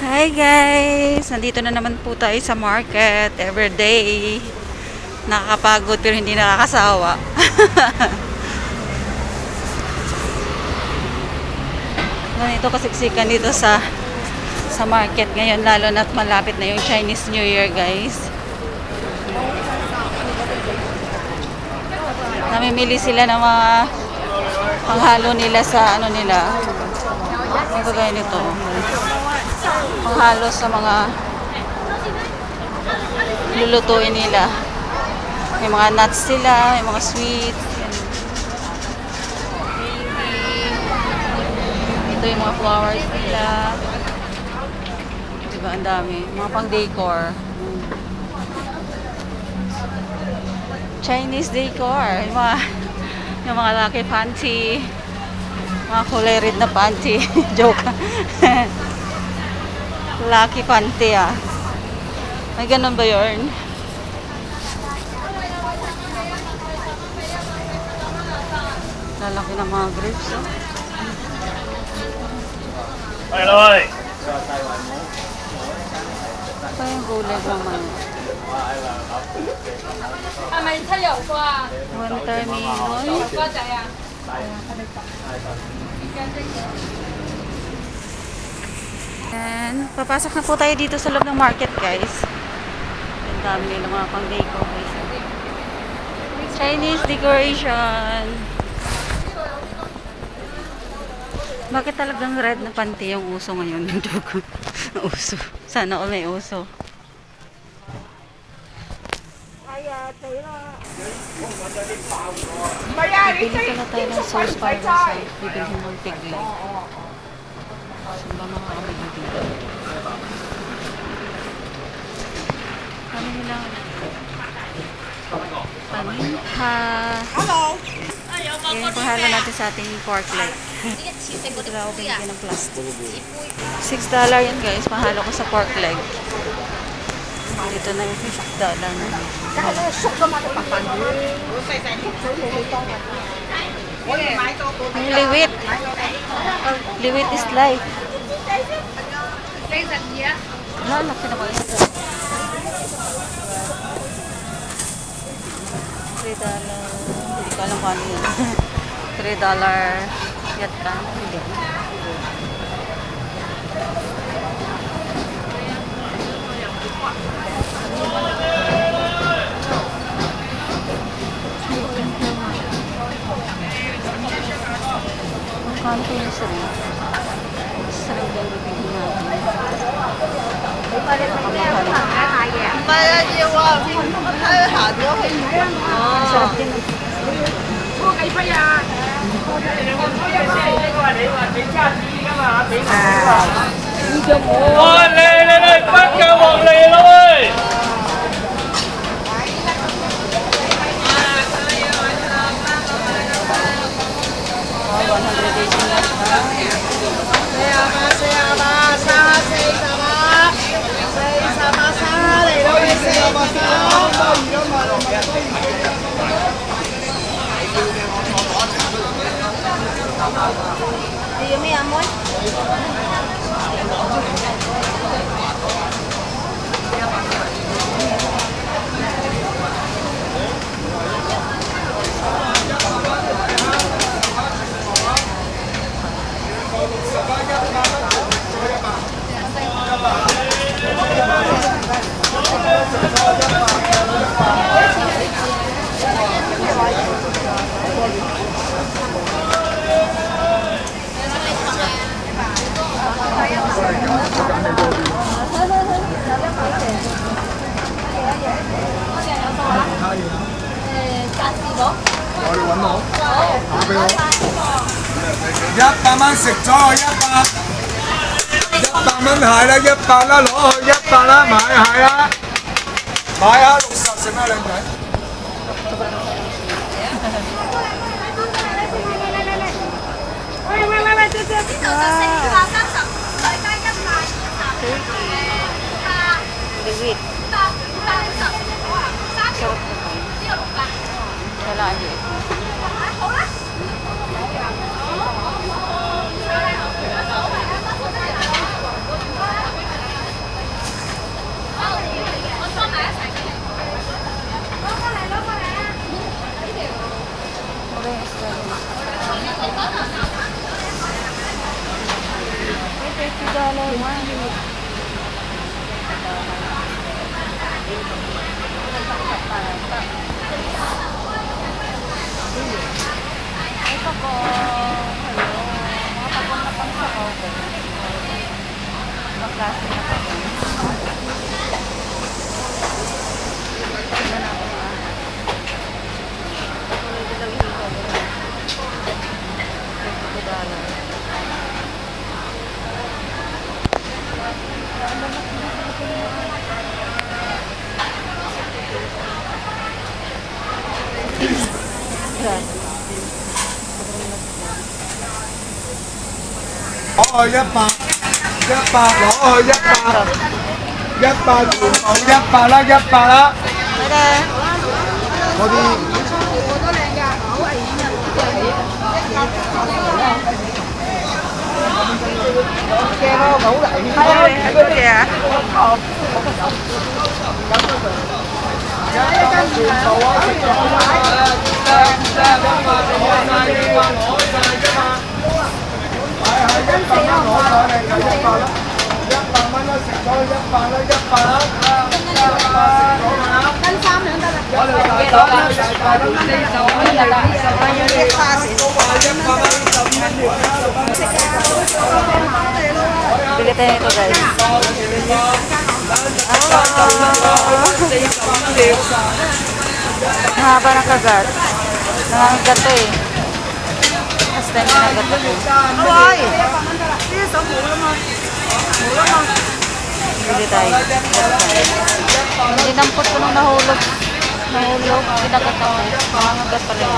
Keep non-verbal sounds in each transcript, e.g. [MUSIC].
Hi guys! Nandito na naman po tayo sa market everyday. Nakakapagod pero hindi nakakasawa. [LAUGHS] Ganito kasiksikan dito sa sa market ngayon lalo na't malapit na yung Chinese New Year guys. Namimili sila ng mga panghalo nila sa ano nila. Ano kagaya nito? Panghalo sa mga lulutuin nila. May mga nuts sila, may mga sweets. Yan. Ito yung mga flowers nila. Diba, ang dami. Mga pang decor. Chinese decor. Yung mga, yung mga lucky panty. Mga kulay red na panty. [LAUGHS] Joke. [LAUGHS] Lucky Conte ah. May ganun ba yun? Lalaki ng mga grapes oh. Ay, laway! Ito yung gulay naman. Winter minoy. Winter minoy. And papasok na po tayo dito sa loob ng market, guys. Ang dami nila mga pang decoration. Chinese decoration. Bakit talagang red na panty yung uso ngayon? [LAUGHS] Uso. Sana all may uso. Bibili pala tayo ng sauce para sa bibilhin ng tigli. Saan ba mga kabili dito? Ano nila? Paminta. Hello! Yan yung pahalo natin sa ating pork leg. Dito lang ako ng plastic. $6 yan guys, mahalo ko sa pork leg. Dito na yung $6 na. Ang liwit. Liwit is life. Wala, laki na kayo. $3 dollar. Hindi ko alam kung ano yun. [LAUGHS] $3 dollar. Yat ka? Hindi. Hola. Dạ, 一百蚊食咗一百，一百蚊蟹啦，一百啦，攞去一百啦，买蟹啦，买下六十食咩靓仔？ Liwit. Sarap na รายละเอียด 哦，一百，一百攞去一百，一百元好一百啦，一百啦， Pwede. 嗰啲。 Pwede ah. Bili tayo nito guys. Ah. Mahaba ng kagat. Nangangagat stamina gật gật Ông ơi Cái số mũ lắm ơi Mũ lắm ơi Đi tay Hindi nampot ko nung nahulog Nahulog, pinagat ako Pangangagat pa rin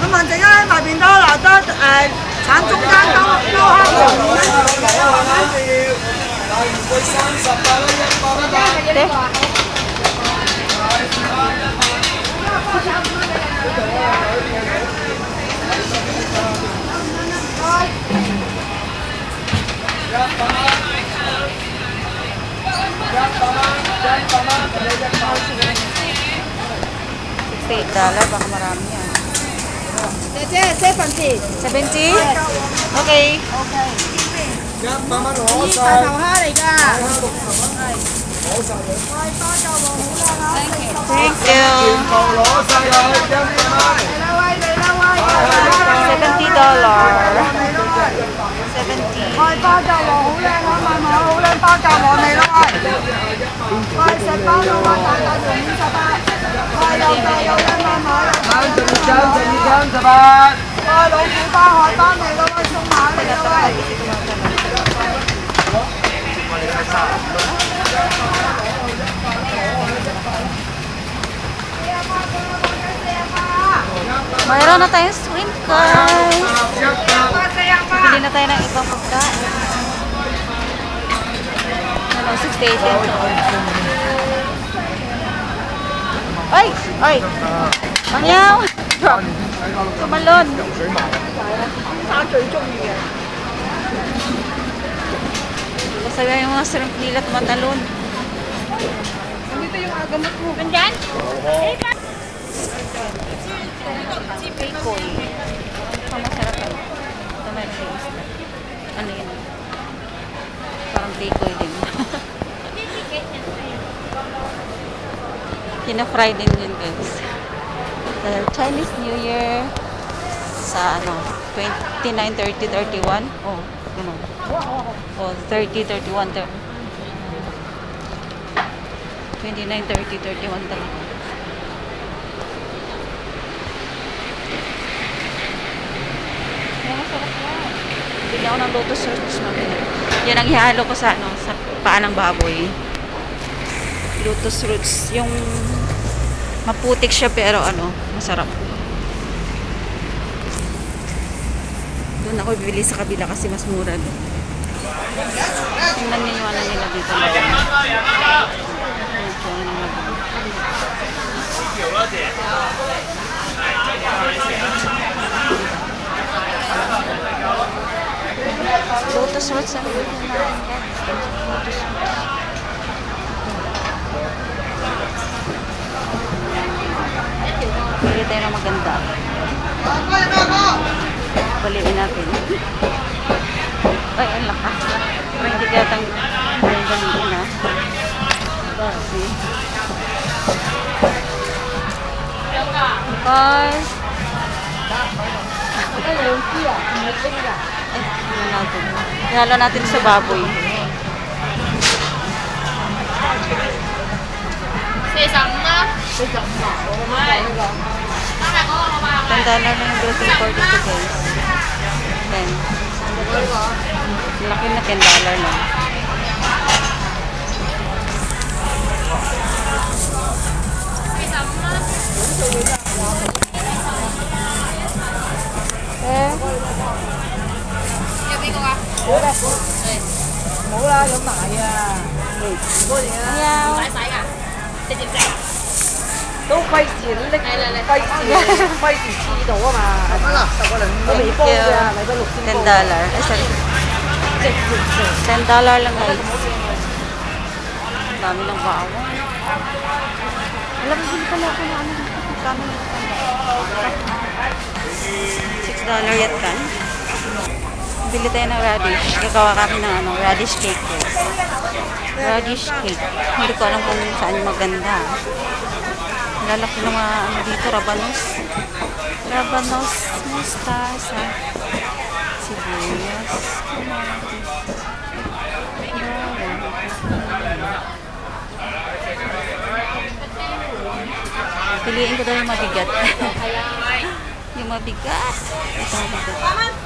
Nó mình chỉ ở ngoài biển đó là tới à, sản trung gian đâu đâu ha Đấy. Ate? $68 dollar, baka marami yan. 姐姐这份字， 70? Okay. 一百蚊攞大晒，头虾嚟㗎。 Thank you. 全部攞晒佢，一百蚊。嚟啦喂，嚟啦喂， $70 dollar. 嚟啦喂。 70. 喂，巴甲王好靓啊，买买好靓巴甲王嚟啦喂。喂，石包佬啊，大大条五十八。 Sabat! Ờ, đúng chúng ta hỏi ba này đâu ơi, sông Mã này đâu ơi. Mayroon na tayong shrimp, guys. Bili na tayo ng ibang pagkain. Ano, 68 din. Ay! Ay! Mangyaw! Tumalon! Masaya yung mga shrimp nila tumatalon. Nandito yung agamot mo. Nandyan? Ang masarap yan. Ito may taste. Ano yun? Parang pekoy din. Kina-fry din yun guys. Dahil Chinese New Year sa ano, 29, 30, 31. Oh, ganun. Oh, 30, 31, 30. 29, 30, 31 talaga. Bili ako ng lotus roots namin. Yan ang ihalo ko sa ano, sa paa ng baboy. Lotus roots. Yung maputik siya pero ano, masarap. Doon ako bibili sa kabila kasi mas mura doon. Tingnan niyo yung ano nila dito. Lotus roots ang guys. Lotus roots. Pili tayo ng maganda. Baliin natin. Ay, ang lakas na. Pero hindi kaya tang yung ganito na. Barbie. Guys. Ay, natin. Ihalo natin sa baboy. 四 Ganda na ng dressing for dito guys. Then, laki na $10 na. Eh. Yêu đi cô ạ. Ủa đây. Mũ ra giống mại à. Cô gì á? Nhau. Phải phải cả. Để tìm ra. 都费事拎，嚟嚟嚟费事费事黐到啊嘛，得啦，十个零我未 Thank 煲 you. 㗎，嚟到六 10 千煲， dollar. Ay, sorry. 直接食。 10 dollar lang guys. Dami ng bawang. Alam mo, pala ako na ano. Kami 6 dollar yat kan. Bili tayo ng radish. Gagawa kami ng ano, radish cake guys. Radish cake. Hindi ko alam kung saan maganda. lalaki ng mga ano dito, rabanos. Rabanos, mustasa, sibuyas. Piliin ko daw yung mabigat. [LAUGHS] yung mabigat. Ito mabigat.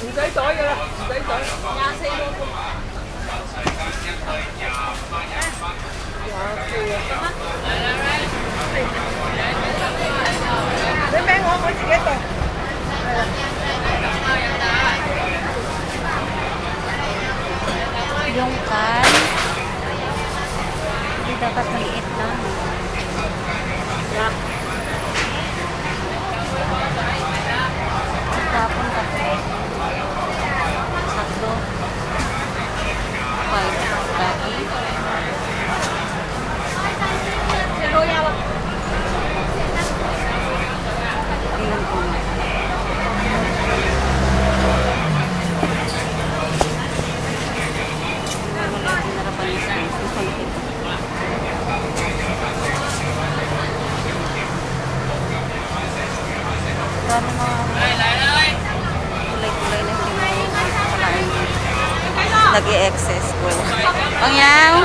Không giấy tối rồi, giấy tối. Nhà xây luôn. Yung kan. Hindi dapat maliit lang. black Dami mga kulay-kulay na hindi mo kalain. Nag-i-excess ko. Pangyaw!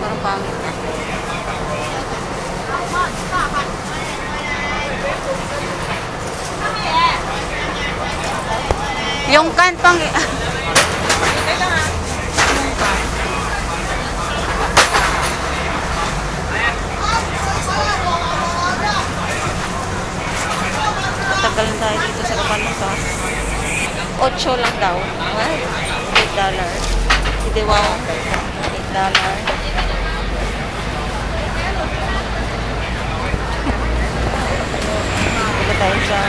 Parang pangit na. Yung kan pang... Tagal na tayo dito sa Kapanos ha. 8 lang daw. What? 8 dollar. Hindi wow. 8 dollar. Dito tayo sa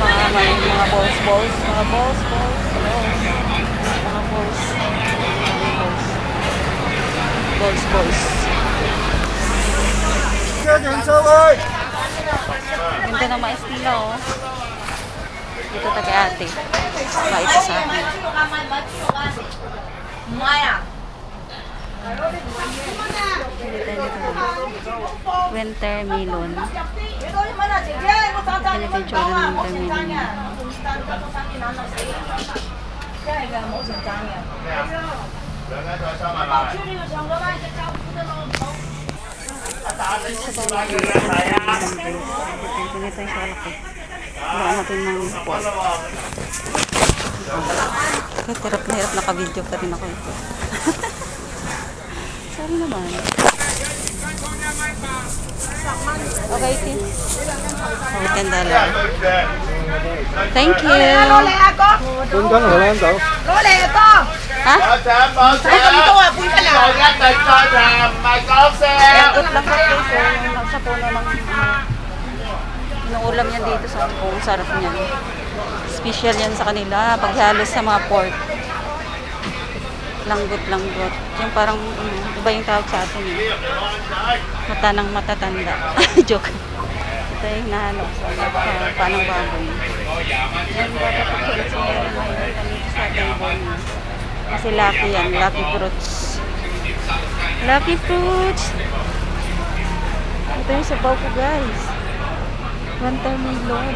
mga, mga, mga balls, balls, mga balls, balls, balls, mga balls, balls, balls, balls. Ganda ng mais nila, oh. Dito ate. Bait sa akin. Maya. Winter melon. Kaya tayo tsura ng winter melon. Sa bawang yung Ito yung salak eh. Wala natin ng pork. Kahit hirap na hirap naka-video pa rin ako ito. [LAUGHS] Meron naman. Okay, Tim. Oh, ten dollar. Thank you. Role ako? Doon ka na, wala lang daw. Role ako! Ha? Ay, kami to, apoy ka lang. Ikot lang ka po, sir. Sa puno ng... Ano. Inuulam yan dito sa kung sarap niyan. Special yan sa kanila, paghalo sa mga pork. Langgot-langgot. Yung parang, um, iba yung tawag sa atin eh. Mata ng matatanda. [LAUGHS] Joke. Ito yung nahalo sa uh, panang baboy. Yan, dapat pagkulit sa meron ngayon sa table. Kasi lucky yan, lucky fruits. Lucky fruits! Ito yung sabaw ko guys. Watermelon.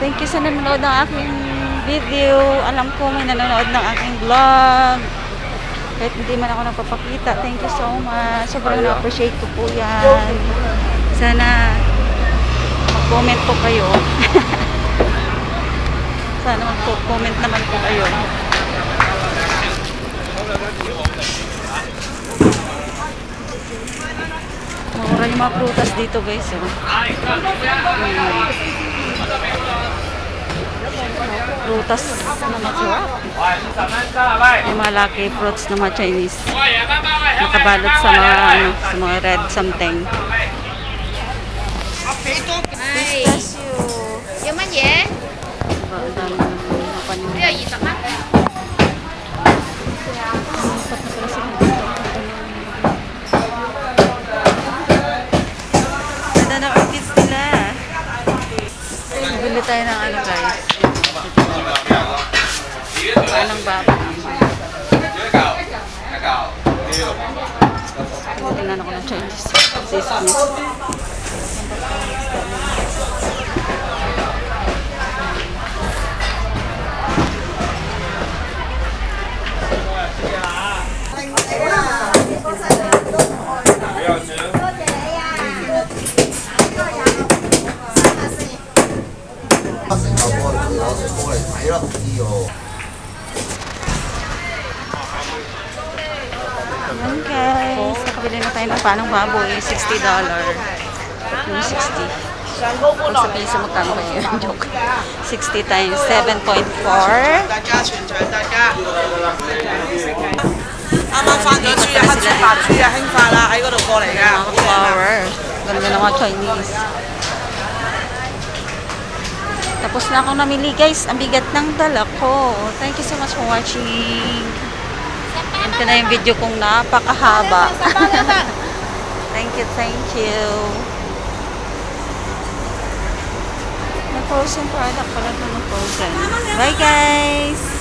Thank you sa nanonood ng aking video. Alam ko may nanonood ng aking vlog. Kahit hindi man ako nagpapakita. Thank you so much. Sobrang na-appreciate ko po yan. Sana mag-comment po kayo. [LAUGHS] Sana mag-comment naman po kayo. Mura yung mga prutas dito guys. Oh. Mm. Prutas na masarap. Mga lucky fruits ng mga Chinese. Nakabalot sa mga, ano, sa mga red something. Pistachio. vậy? Diba, ang dami ng mga panin. Na pala sila dito. Ganda ng orchids nila. Bili tayo ng ano guys. Anong baba? Tingnan ako ng Chinese. Sesame. Palang baboy, $60 yung 60 kung sa piso, magkano ba yun? [LAUGHS] Joke. 60 times 7.4. Flower. Ganda na mga Chinese. Tapos na akong namili guys. Ang bigat ng dala ko. Thank you so much for watching. Ito na yung video kong napakahaba thank you, thank you. May frozen product pala ito ng frozen. Bye guys!